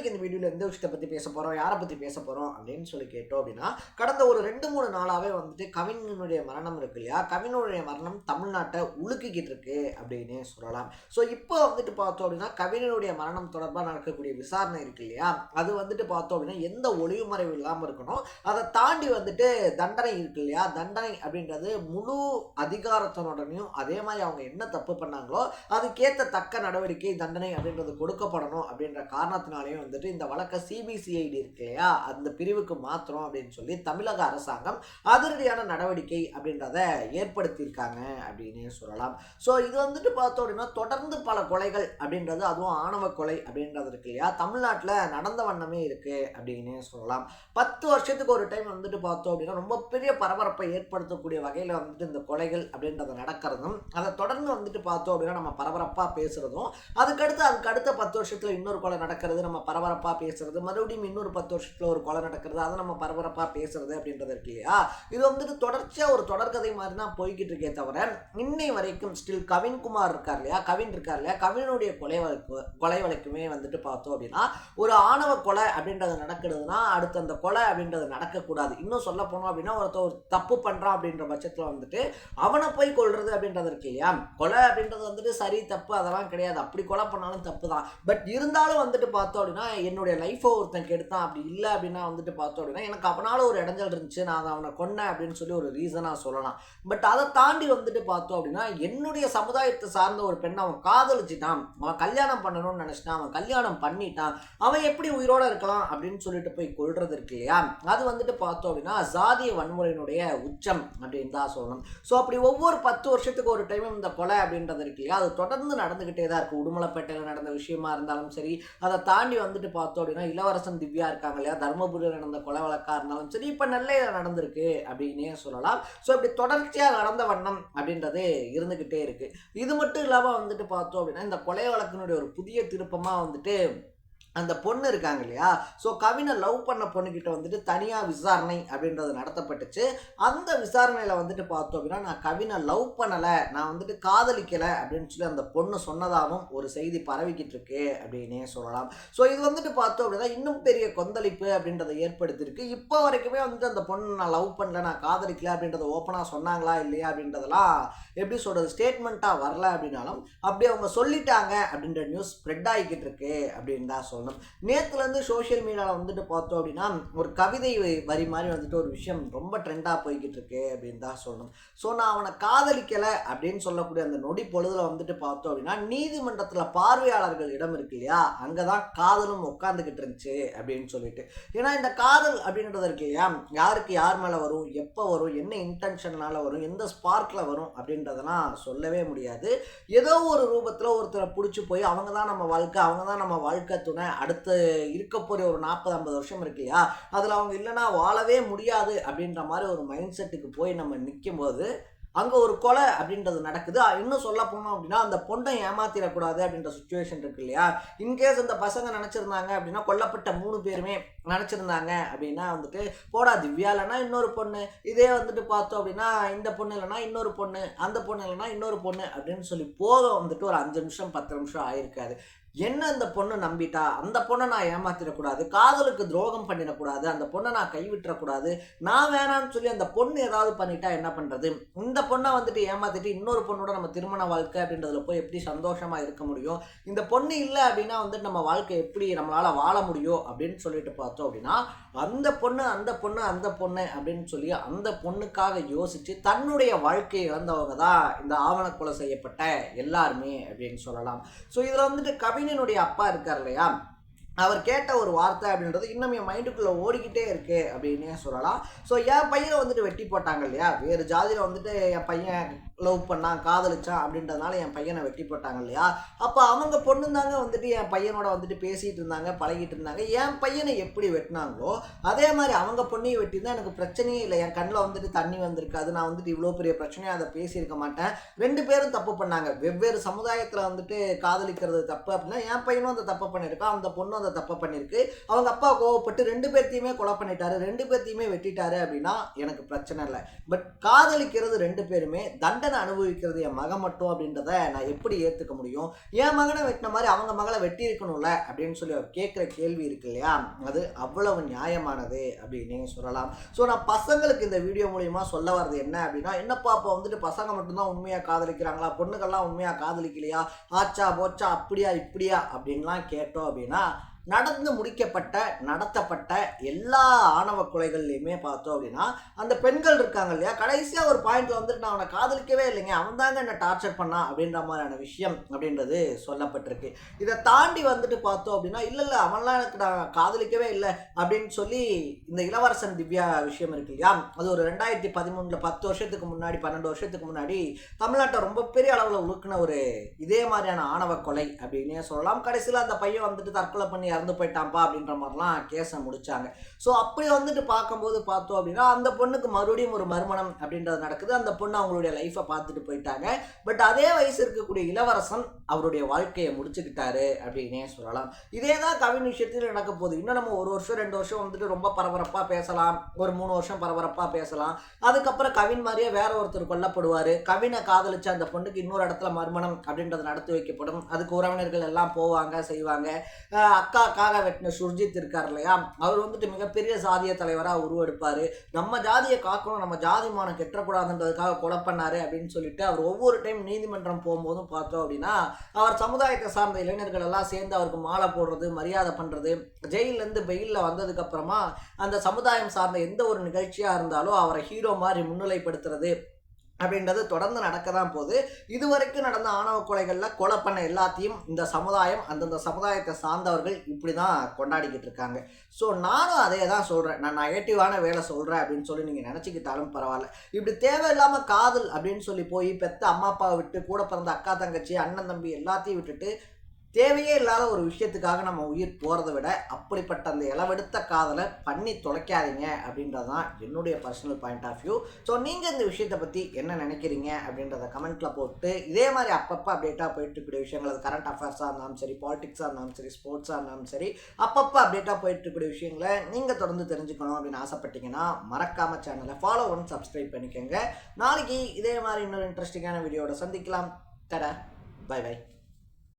இன்னைக்கு இந்த வீடியோவில் எந்த விஷயத்தை பற்றி பேச போகிறோம் யாரை பற்றி பேச போகிறோம் அப்படின்னு சொல்லி கேட்டோம் அப்படின்னா கடந்த ஒரு ரெண்டு மூணு நாளாகவே வந்துட்டு கவினுடைய மரணம் இருக்கு இல்லையா? கவினுடைய மரணம் தமிழ்நாட்டை உழுக்கிக்கிட்டு இருக்கு அப்படின்னு சொல்லலாம். ஸோ இப்போ வந்துட்டு பார்த்தோம் அப்படின்னா கவினுடைய மரணம் தொடர்பாக நடக்கக்கூடிய விசாரணை இருக்கு இல்லையா? அது வந்துட்டு பார்த்தோம் அப்படின்னா எந்த ஒளிவு மறைவு இல்லாமல் இருக்கணும். அதை தாண்டி வந்துட்டு தண்டனை இருக்கு இல்லையா? தண்டனை அப்படின்றது முழு அதிகாரத்தினுடனையும் அதே மாதிரி அவங்க என்ன தப்பு பண்ணாங்களோ அதுக்கேற்ற தக்க நடவடிக்கை தண்டனை அப்படின்றது கொடுக்கப்படணும் அப்படின்ற காரணத்தினாலேயும் வந்துட்டு இந்த வழக்கை சிபிசிஐடி இருக்கு இல்லையா? அந்த பிரிவுக்கு மாத்திரம் அப்படின்னு சொல்லி தமிழக அரசாங்கம் அதிரடியான நடவடிக்கை அப்படின்றத ஏற்படுத்தியிருக்காங்க அப்படின்னு சொல்லலாம். ஸோ இது வந்துட்டு பார்த்தோம் அப்படின்னா தொடர்ந்து பல கொலைகள் அப்படின்றது அதுவும் ஆணவ கொலை அப்படின்றது இருக்கு இல்லையா? தமிழ்நாட்டில் நடந்த வண்ணமே இருக்கு அப்படின்னு சொல்லலாம். பத்து வருஷத்துக்கு ஒரு டைம் வந்துட்டு பார்த்தோம் அப்படின்னா ரொம்ப பெரிய பரபரப்பை ஏற்படுத்தக்கூடிய வகையில் வந்துட்டு இந்த கொலைகள் அப்படின்றத நடக்கிறதும் அதை தொடர்ந்து வந்துட்டு பார்த்தோம் அப்படின்னா நம்ம பரபரப்பாக பேசுகிறதும் அதுக்கடுத்து அதுக்கு அடுத்த பத்து வருஷத்தில் இன்னொரு கொலை நடக்கிறது நம்ம பரபரப்பாக பேசுறது. மறுபடியும் இன்னொரு பத்து வருஷத்தில் ஒரு கொலை நடக்கிறது. அதை நம்ம பரபரப்பாக பேசுறது அப்படின்றது இருக்கு இல்லையா? இது வந்துட்டு தொடர்ச்சியாக ஒரு தொடர்கதை மாதிரி தான் போய்கிட்டு இருக்கே தவிர இன்னை வரைக்கும் ஸ்டில் கவின்குமார் இருக்கார் இல்லையா? கவின் இருக்கார் இல்லையா? கவினுடைய கொலை வழக்கு கொலை வழக்குமே வந்துட்டு பார்த்தோம் அப்படின்னா ஒரு ஆணவ கொலை அப்படின்றது நடக்குதுன்னா அடுத்து அந்த கொலை அப்படின்றது நடக்கக்கூடாது. இன்னும் சொல்ல போனோம் அப்படின்னா ஒருத்தர் ஒரு தப்பு பண்ணுறான் அப்படின்ற பட்சத்தில் வந்துட்டு அவனை போய் கொள்வது அப்படின்றது இருக்கு இல்லையா? கொலை அப்படின்றது வந்துட்டு சரி தப்பு அதெல்லாம் கிடையாது. அப்படி கொலை பண்ணாலும் தப்பு தான் பட் இருந்தாலும் வந்துட்டு பார்த்தோம் அப்படின்னா என்னுடைய லைஃப்பை ஒருத்தன் கெடுத்தான். அப்படி இல்லை அப்படின்னா வந்துட்டு பார்த்தோம் அப்படின்னா எனக்கு அவனால ஒரு இடைஞ்சல் இருந்துச்சு. நான் அதை அவனை கொன்னேன் அப்படின்னு சொல்லி ஒரு ரீசனாக சொல்லலாம். பட் அதை தாண்டி வந்துட்டு பார்த்தோம் அப்படின்னா என்னுடைய சமுதாயத்தை சார்ந்த ஒரு பெண்ணை அவன் காதலிச்சிட்டான். அவன் கல்யாணம் பண்ணணும்னு நினச்சிட்டான். அவன் கல்யாணம் பண்ணிட்டான். அவன் எப்படி உயிரோட இருக்கலாம் அப்படின்னு சொல்லிட்டு போய் கொள்றது இருக்கு இல்லையா? அது வந்துட்டு பார்த்தோம் அப்படின்னா சாதிய வன்முறையினுடைய உச்சம் அப்படின்னு தான் சொல்லணும். ஸோ அப்படி ஒவ்வொரு பத்து வருஷத்துக்கு ஒரு டைம் இந்த கொலை அப்படின்றது இருக்கு இல்லையா? அது தொடர்ந்து நடந்துக்கிட்டே தான் இருக்கு. உடுமலைப்பேட்டையில் நடந்த விஷயமா இருந்தாலும் சரி அதை தாண்டி வந்துட்டு பார்த்தோம் அப்படின்னா இளவரசன் திவ்யா இருக்காங்க இல்லையா? தர்மபுரியில் நடந்த கொலை வழக்காக இருந்தாலும் சரி இப்போ நெல்லையில் நடந்திருக்கு அப்படின்னே சொல்லலாம். ஸோ இப்படி தொடர்ச்சியாக நடந்த வண்ணம் அப்படின்றது இருந்துக்கிட்டே இருக்குது இது மட்டும் இல்லாமல் வந்துட்டு பார்த்தோம் அப்படின்னா இந்த கொலை வழக்கினுடைய ஒரு புதிய திருப்பமாக வந்துட்டு அந்த பொண்ணு இருக்காங்க இல்லையா? ஸோ கவினை லவ் பண்ண பொண்ணுக்கிட்ட வந்துட்டு தனியாக விசாரணை அப்படின்றது நடத்தப்பட்டுச்சு. அந்த விசாரணையில் வந்துட்டு பார்த்தோம் அப்படின்னா நான் கவினை லவ் பண்ணலை நான் வந்துட்டு காதலிக்கலை அப்படின்னு சொல்லி அந்த பொண்ணு சொன்னதாகவும் ஒரு செய்தி பரவிக்கிட்டு இருக்கு அப்படின்னே சொல்லலாம். ஸோ இது வந்துட்டு பார்த்தோம் அப்படின்னா இன்னும் பெரிய கொந்தளிப்பு அப்படின்றத ஏற்படுத்தியிருக்கு. இப்போ வரைக்குமே வந்துட்டு அந்த பொண்ணு நான் லவ் பண்ணல நான் காதலிக்கல அப்படின்றத ஓப்பனாக சொன்னாங்களா இல்லையா அப்படின்றதெல்லாம் எப்படி சொல்கிறது ஸ்டேட்மெண்ட்டாக வரல அப்படின்னாலும் அப்படி அவங்க சொல்லிட்டாங்க அப்படின்ற நியூஸ் ஸ்ப்ரெட் ஆகிக்கிட்டு இருக்கு அப்படின்னு தான் சொல்லணும். நேற்றுலேருந்து சோஷியல் மீடியாவில் வந்துட்டு பார்த்தோம் அப்படின்னா ஒரு கவிதை வரி மாதிரி வந்துட்டு ஒரு விஷயம் ரொம்ப ட்ரெண்டாக போய்கிட்டு இருக்கு அப்படின்னு தான் சொல்லணும். ஸோ நான் அவனை காதலிக்கலை அப்படின்னு சொல்லக்கூடிய அந்த நொடி பொழுதுல வந்துட்டு பார்த்தோம் அப்படின்னா நீதிமன்றத்தில் பார்வையாளர்கள் இடம் இருக்கு இல்லையா? அங்கே தான் காதலும் உட்காந்துக்கிட்டு இருந்துச்சு அப்படின்னு சொல்லிட்டு. ஏன்னா இந்த காதல் அப்படின்றது இருக்கு இல்லையா? யாருக்கு யார் மேலே வரும் எப்போ வரும் என்ன இன்டென்ஷனால வரும் எந்த ஸ்பார்க்கில் வரும் அப்படின்றதெல்லாம் சொல்லவே முடியாது. ஏதோ ஒரு ரூபத்தில் ஒருத்தரை பிடிச்சி போய் அவங்க தான் நம்ம வாழ்க்கை அவங்க தான் நம்ம வாழ்க்கை துணை அடுத்து இருக்க போகிற ஒரு நாற்பது ஐம்பது வருஷம் இருக்கு இல்லையா? அதில் அவங்க இல்லைன்னா வாழவே முடியாது அப்படின்ற மாதிரி ஒரு மைண்ட் செட்டுக்கு போய் நம்ம நிற்கும் போது அங்கே ஒரு கொலை அப்படின்றது நடக்குது. இன்னும் சொல்ல போனோம் அப்படின்னா அந்த பொண்ணை ஏமாத்திடக்கூடாது அப்படின்ற சுச்சுவேஷன் இருக்கு இல்லையா? இன்கேஸ் அந்த பசங்க நினச்சிருந்தாங்க அப்படின்னா கொல்லப்பட்ட மூணு பேருமே நினச்சிருந்தாங்க அப்படின்னா வந்துட்டு போடா திவ்யா இன்னொரு பொண்ணு இதே வந்துட்டு பார்த்தோம் அப்படின்னா இந்த பொண்ணு இல்லைன்னா இன்னொரு பொண்ணு அந்த பொண்ணு இல்லைன்னா இன்னொரு பொண்ணு அப்படின்னு சொல்லி போக வந்துட்டு ஒரு அஞ்சு நிமிஷம் பத்து நிமிஷம் ஆயிருக்காது. என்ன அந்த பொண்ணு நம்பிட்டா? அந்த பொண்ணை நான் ஏமாத்திடக்கூடாது. காதலுக்கு துரோகம் பண்ணிடக்கூடாது. அந்த பொண்ணை நான் கைவிட்டுறக்கூடாது. நான் வேணான்னு சொல்லி அந்த பொண்ணு ஏதாவது பண்ணிட்டா என்ன பண்ணுறது இந்த பொண்ணை வந்துட்டு ஏமாத்திட்டு இன்னொரு பொண்ணோட நம்ம திருமண வாழ்க்கை அப்படின்றதுல போய் எப்படி சந்தோஷமாக இருக்க முடியும்? இந்த பொண்ணு இல்லை அப்படின்னா வந்துட்டு நம்ம வாழ்க்கை எப்படி நம்மளால் வாழ முடியும் அப்படின்னு சொல்லிட்டு பார்த்தோம் அப்படின்னா அந்த பொண்ணு அந்த பொண்ணு அந்த பொண்ணு அப்படின்னு சொல்லி அந்த பொண்ணுக்காக யோசித்து தன்னுடைய வாழ்க்கையை இழந்தவங்க தான் இந்த ஆவணக்கொலை செய்யப்பட்ட எல்லாருமே அப்படின்னு சொல்லலாம். ஸோ இதில் வந்துட்டு கவிஞனுடைய அப்பா இருக்கார் இல்லையா? அவர் கேட்ட ஒரு வார்த்தை அப்படின்றது இன்னும் என் மைண்டுக்குள்ளே ஓடிக்கிட்டே இருக்கு அப்படின்னே சொல்லலாம். ஸோ என் பையனை வந்துட்டு வெட்டி போட்டாங்க இல்லையா? வேறு ஜாதியில் வந்துட்டு என் பையன் லவ் பண்ணான் காதலிச்சான் அப்படின்றதுனால என் பையனை வெட்டி போட்டாங்க இல்லையா? அப்போ அவங்க பொண்ணு தாங்க வந்துட்டு என் பையனோட வந்துட்டு பேசிகிட்டு இருந்தாங்க பழகிட்டு இருந்தாங்க. என் பையனை எப்படி வெட்டினாங்களோ அதே மாதிரி அவங்க பொண்ணையும் வெட்டியிருந்தா எனக்கு பிரச்சனையே இல்லை. என் கண்ணில் வந்துட்டு தண்ணி வந்திருக்காது. நான் வந்துட்டு இவ்வளோ பெரிய பிரச்சனையாக அதை பேசியிருக்க மாட்டேன். ரெண்டு பேரும் தப்பு பண்ணாங்க. வெவ்வேறு சமுதாயத்தில் வந்துட்டு காதலிக்கிறது தப்பு அப்படின்னா என் பையனும் அந்த தப்பு பண்ணியிருக்கான் அந்த பொண்ணும் அந்த தப்பு பண்ணியிருக்கு. அவங்க அப்பா கோவப்பட்டு ரெண்டு பேர்த்தையுமே கொலை பண்ணிட்டாரு. ரெண்டு பேர்த்தையுமே வெட்டிட்டாரு அப்படின்னா எனக்கு பிரச்சனை இல்லை. பட் காதலிக்கிறது ரெண்டு பேருமே தண்டனை வேதனை அனுபவிக்கிறது? என் மகன் மட்டும் அப்படின்றத நான் எப்படி ஏற்றுக்க முடியும்? என் மகனை வெட்டின மாதிரி அவங்க மகளை வெட்டி இருக்கணும்ல அப்படின்னு சொல்லி அவர் கேட்குற கேள்வி இருக்கு இல்லையா? அது அவ்வளவு நியாயமானது அப்படின்னு சொல்லலாம். ஸோ நான் பசங்களுக்கு இந்த வீடியோ மூலயமா சொல்ல வர்றது என்ன அப்படின்னா என்னப்பா இப்போ வந்துட்டு பசங்க மட்டும்தான் உண்மையாக காதலிக்கிறாங்களா? பொண்ணுகள்லாம் உண்மையாக காதலிக்கலையா? ஆச்சா போச்சா அப்படியா இப்படியா? அப்படின்லாம் கேட்டோம் அப்படின்னா நடந்து முடிக்கப்பட்ட நடத்தப்பட்ட எல்லா ஆணவ கொலைகள்லையுமே பார்த்தோம் அப்படின்னா அந்த பெண்கள் இருக்காங்க இல்லையா? கடைசியாக ஒரு பாயிண்ட்ல வந்துட்டு நான் அவனை காதலிக்கவே இல்லைங்க. அவன் தாங்க என்ன டார்ச்சர் பண்ணான் அப்படின்ற மாதிரியான விஷயம் அப்படின்றது சொல்லப்பட்டிருக்கு. இதை தாண்டி வந்துட்டு பார்த்தோம் அப்படின்னா இல்லை இல்லை அவன்லாம் எனக்கு நான் காதலிக்கவே இல்லை அப்படின்னு சொல்லி இந்த இளவரசன் திவ்யா விஷயம் இருக்கு இல்லையா? அது ஒரு ரெண்டாயிரத்தி பதிமூணில் பத்து வருஷத்துக்கு முன்னாடி பன்னெண்டு வருஷத்துக்கு முன்னாடி தமிழ்நாட்டை ரொம்ப பெரிய அளவில் உழுக்கின ஒரு இதே மாதிரியான ஆணவ கொலை அப்படின்னே சொல்லலாம். கடைசியில் அந்த பையன் வந்துட்டு தற்கொலை பண்ணி இறந்து போயிட்டான்ப்பா அப்படின்ற மாதிரிலாம் கேஸை முடித்தாங்க ஸோ அப்படி வந்துட்டு பார்க்கும்போது பார்த்தோம் அப்படின்னா அந்த பொண்ணுக்கு மறுபடியும் ஒரு மறுமணம் அப்படின்றது நடக்குது. அந்த பொண்ணு அவங்களுடைய லைஃப்பை பார்த்துட்டு போயிட்டாங்க. பட் அதே வயசு இருக்கக்கூடிய இளவரசன் அவருடைய வாழ்க்கையை முடிச்சுக்கிட்டாரு அப்படின்னே சொல்லலாம். இதே தான் கவின் விஷயத்தில் நடக்க போகுது. இன்னும் நம்ம ஒரு வருஷம் ரெண்டு வருஷம் வந்துட்டு ரொம்ப பரபரப்பாக பேசலாம். ஒரு மூணு வருஷம் பரபரப்பாக பேசலாம். அதுக்கப்புறம் கவின் மாதிரியே வேற ஒருத்தர் கொல்லப்படுவார். கவினை காதலிச்ச அந்த பொண்ணுக்கு இன்னொரு இடத்துல மறுமணம் அப்படின்றது நடத்தி வைக்கப்படும். அதுக்கு உறவினர்கள் எல்லாம் போவாங்க செய்வாங்க. அக்கா அக்காக்காக வெட்டின சுர்ஜித் இருக்கார் இல்லையா? அவர் வந்துட்டு மிகப்பெரிய சாதிய தலைவராக உருவெடுப்பார். நம்ம ஜாதியை காக்கணும் நம்ம ஜாதி மானம் கெட்டக்கூடாதுன்றதுக்காக கொலை பண்ணார் அப்படின்னு சொல்லிட்டு அவர் ஒவ்வொரு டைம் நீதிமன்றம் போகும்போதும் பார்த்தோம் அப்படின்னா அவர் சமுதாயத்தை சார்ந்த இளைஞர்கள் எல்லாம் சேர்ந்து அவருக்கு மாலை போடுறது மரியாதை பண்ணுறது ஜெயிலேருந்து பெயிலில் வந்ததுக்கப்புறமா அந்த சமுதாயம் சார்ந்த எந்த ஒரு நிகழ்ச்சியாக இருந்தாலும் அவரை ஹீரோ மாதிரி முன்னிலைப்படுத்துறது அப்படின்றது தொடர்ந்து நடக்க தான் போகுது. இதுவரைக்கும் நடந்த ஆணவ கொலைகளில் கொலை பண்ண எல்லாத்தையும் இந்த சமுதாயம் அந்தந்த சமுதாயத்தை சார்ந்தவர்கள் இப்படி தான் கொண்டாடிக்கிட்டு இருக்காங்க. ஸோ நானும் அதே தான் சொல்கிறேன் நான் நெகட்டிவான வேலை சொல்கிறேன் அப்படின்னு சொல்லி நீங்கள் நினச்சிக்கிட்டாலும் பரவாயில்ல. இப்படி தேவையில்லாமல் காதல் அப்படின்னு சொல்லி போய் பெத்த அம்மா அப்பாவை விட்டு கூட பிறந்த அக்கா தங்கச்சி அண்ணன் தம்பி எல்லாத்தையும் விட்டுட்டு தேவையே இல்லாத ஒரு விஷயத்துக்காக நம்ம உயிர் போகிறத விட அப்படிப்பட்ட அந்த இளவெடுத்த காதலை பண்ணி தொலைக்காதீங்க அப்படின்றது தான் என்னுடைய personal point of view so நீங்கள் இந்த விஷயத்தை பற்றி என்ன நினைக்கிறீங்க அப்படின்றத கமெண்ட்டில் போட்டு இதே மாதிரி அப்பப்போ அப்டேட்டாக போயிட்டு இருக்கக்கூடிய விஷயங்கள் அது கரண்ட் அஃபேர்ஸாக இருந்தாலும் சரி பாலிடிக்ஸாக இருந்தாலும் சரி ஸ்போர்ட்ஸாக இருந்தாலும் சரி அப்பப்போ அப்டேட்டாக போயிட்டு இருக்கக்கூடிய விஷயங்களை நீங்கள் தொடர்ந்து தெரிஞ்சுக்கணும் அப்படின்னு ஆசைப்பட்டீங்கன்னா மறக்காம சேனலை ஃபாலோ பண்ணி சப்ஸ்கிரைப் பண்ணிக்கோங்க. நாளைக்கு இதே மாதிரி இன்னொரு இன்ட்ரெஸ்டிங்கான வீடியோட சந்திக்கலாம். தட பை பை